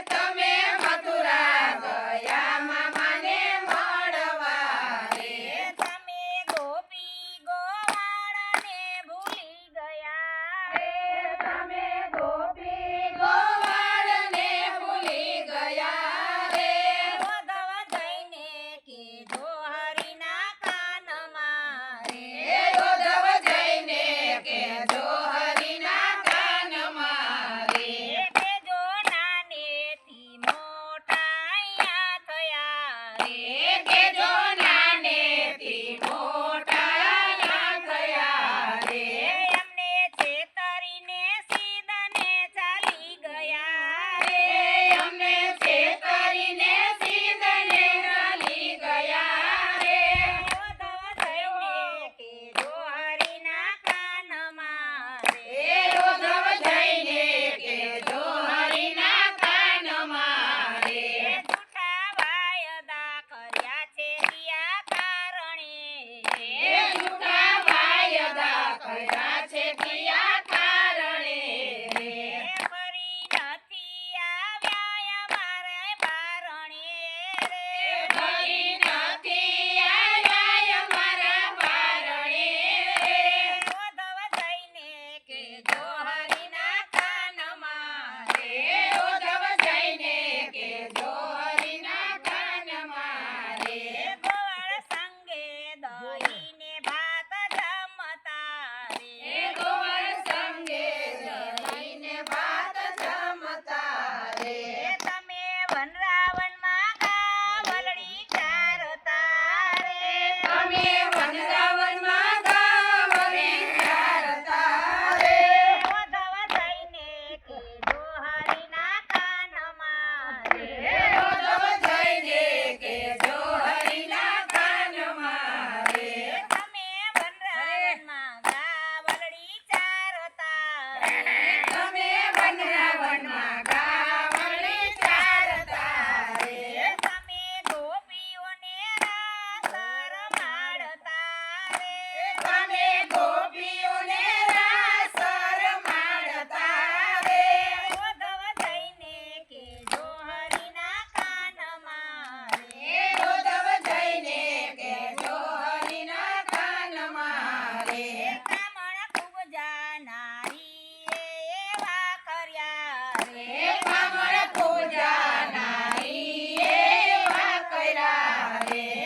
Suéltame. get પૂજા નારી એવા કર્યા રે.